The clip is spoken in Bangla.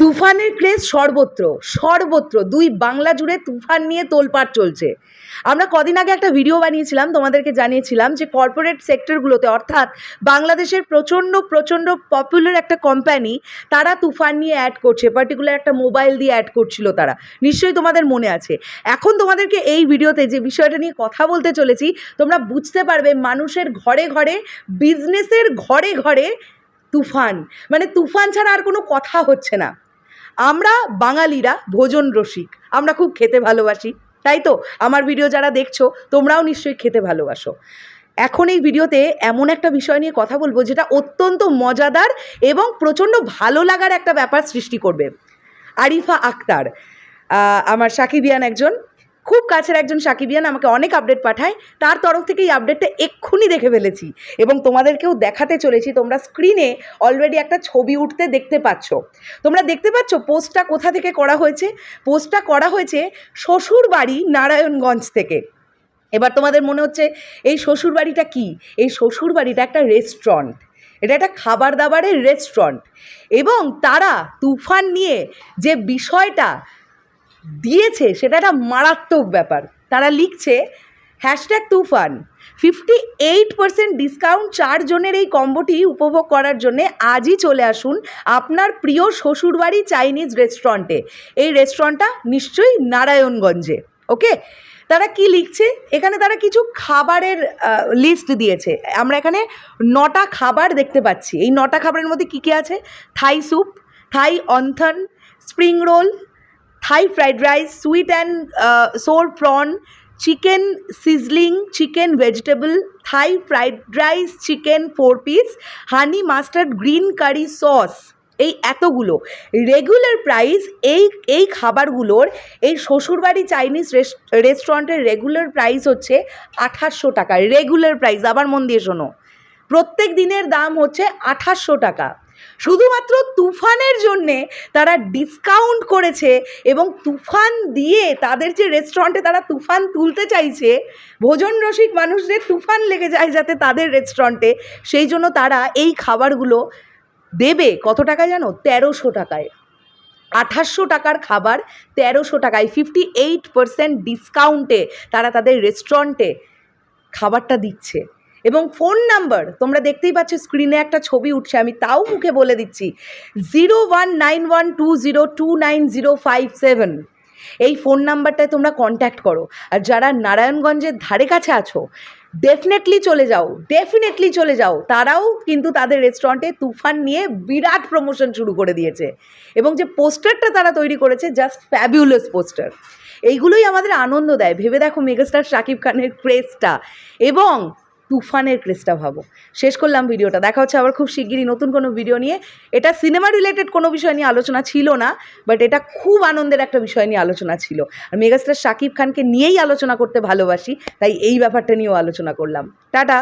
তুফানের ক্রেজ সর্বত্র সর্বত্র। দুই বাংলা জুড়ে তুফান নিয়ে তোলপাড় চলছে। আমরা কদিন আগে একটা ভিডিও বানিয়েছিলাম, তোমাদেরকে জানিয়েছিলাম যে কর্পোরেট সেক্টরগুলোতে অর্থাৎ বাংলাদেশের প্রচণ্ড প্রচণ্ড পপুলার একটা কোম্পানি তারা তুফান নিয়ে অ্যাড করছে পার্টিকুলার একটা মোবাইল দিয়ে অ্যাড করছিল তারা। নিশ্চয়ই তোমাদের মনে আছে। এখন তোমাদেরকে এই ভিডিওতে যে বিষয়টা নিয়ে কথা বলতে চলেছি, তোমরা বুঝতে পারবে মানুষের ঘরে ঘরে বিজনেসের ঘরে ঘরে তুফান। মানে তুফান ছাড়া আর কোনো কথা হচ্ছে না। আমরা বাঙালিরা ভোজন রসিক, আমরা খুব খেতে ভালোবাসি, তাই তো? আমার ভিডিও যারা দেখছ, তোমরাও নিশ্চয়ই খেতে ভালোবাসো। এখন এই ভিডিওতে এমন একটা বিষয় নিয়ে কথা বলব, যেটা অত্যন্ত মজাদার এবং প্রচণ্ড ভালো লাগার একটা ব্যাপার সৃষ্টি করবে। আরিফা আক্তার আমার সাকিবিয়ান একজন খুব কাছের একজন সাকিবিয়ান আমাকে অনেক আপডেট পাঠায়। তার তরফ থেকে এই আপডেটটা এক্ষুনি দেখে ফেলেছি এবং তোমাদেরকেও দেখাতে চলেছি। তোমরা স্ক্রিনে অলরেডি একটা ছবি উঠতে দেখতে পাচ্ছ। তোমরা দেখতে পাচ্ছ পোস্টটা কোথা থেকে করা হয়েছে? পোস্টটা করা হয়েছে শ্বশুর বাড়ি নারায়ণগঞ্জ থেকে। এবার তোমাদের মনে হচ্ছে, এই শ্বশুর বাড়িটা কী? এই শ্বশুর বাড়িটা একটা রেস্টুরেন্ট এটা একটা খাবার দাবারের রেস্টুরেন্ট এবং তারা তুফান নিয়ে যে বিষয়টা দিয়েছে, সেটা একটা মারাত্মক ব্যাপার। তারা লিখছে hashtag Toofan fifty eight percent discount চারজনের এই কম্বোটি উপভোগ করার জন্যে আজই চলে আসুন আপনার প্রিয় শ্বশুরবাড়ি চাইনিজ রেস্টুরেন্টে এই রেস্টুরেন্টটা নিশ্চয়ই নারায়ণগঞ্জে ওকে তারা কি লিখছে? এখানে তারা কিছু খাবারের লিস্ট দিয়েছে। আমরা এখানে নটা খাবার দেখতে পাচ্ছি। এই নটা খাবারের মধ্যে কী কী আছে? Thai soup, Thai wonton, spring roll Thai fried rice sweet and sour prawn chicken sizzling chicken vegetable Thai fried rice chicken four piece honey mustard green curry sauce এই এতগুলো। রেগুলার প্রাইস এই এই খাবারগুলোর, এই শ্বশুরবাড়ি চাইনিজ রেস্টুরেন্টের রেগুলার প্রাইস হচ্ছে আঠাশশো টাকা। রেগুলার প্রাইস আবার মন দিয়ে শোনো। প্রত্যেক দিনের দাম হচ্ছে আঠাশশো টাকা। শুধুমাত্র তুফানের জন্যে তারা ডিসকাউন্ট করেছে এবং তুফান দিয়ে তাদের যে রেস্টুরেন্টে তারা তুফান তুলতে চাইছে, ভোজন রসিক মানুষদের তুফান লেগে যায় যাতে তাদের রেস্টুরেন্টে সেই জন্য তারা এই খাবারগুলো দেবে। কত টাকায় জানো? তেরোশো টাকায়। আঠাশশো টাকার খাবার তেরোশো টাকায়। ফিফটি এইট পারসেন্ট ডিসকাউন্টে তারা তাদের রেস্টুরেন্টে খাবারটা দিচ্ছে। এবং ফোন নাম্বার, তোমরা দেখতেই পাচ্ছ স্ক্রিনে একটা ছবি উঠছে, আমি তাও মুখে বলে দিচ্ছি zero one nine one two zero two nine zero five seven এই ফোন নাম্বারটায় তোমরা কন্ট্যাক্ট করো। আর যারা নারায়ণগঞ্জের ধারে কাছে আছো ডেফিনেটলি চলে যাও ডেফিনেটলি চলে যাও। তারাও কিন্তু তাদের রেস্টুরেন্টে তুফান নিয়ে বিরাট প্রমোশন শুরু করে দিয়েছে। এবং যে পোস্টারটা তারা তৈরি করেছে জাস্ট ফ্যাবিউলাস পোস্টার। এইগুলোই আমাদের আনন্দ দেয়। ভেবে দেখো মেগাস্টার শাকিব খানের ক্রেজটা এবং তুফানের ক্রেজটা ভাবো। শেষ করলাম ভিডিওটা। দেখা হচ্ছে আবার খুব শিগগিরই নতুন কোনো ভিডিও নিয়ে। এটা সিনেমা রিলেটেড কোনো বিষয় নিয়ে আলোচনা ছিল না বাট এটা খুব আনন্দের একটা বিষয় নিয়ে আলোচনা ছিল। আর মেগাস্টার শাকিব খানকে নিয়েই আলোচনা করতে ভালোবাসি, তাই এই ব্যাপারটা নিয়েও আলোচনা করলাম। টাটা!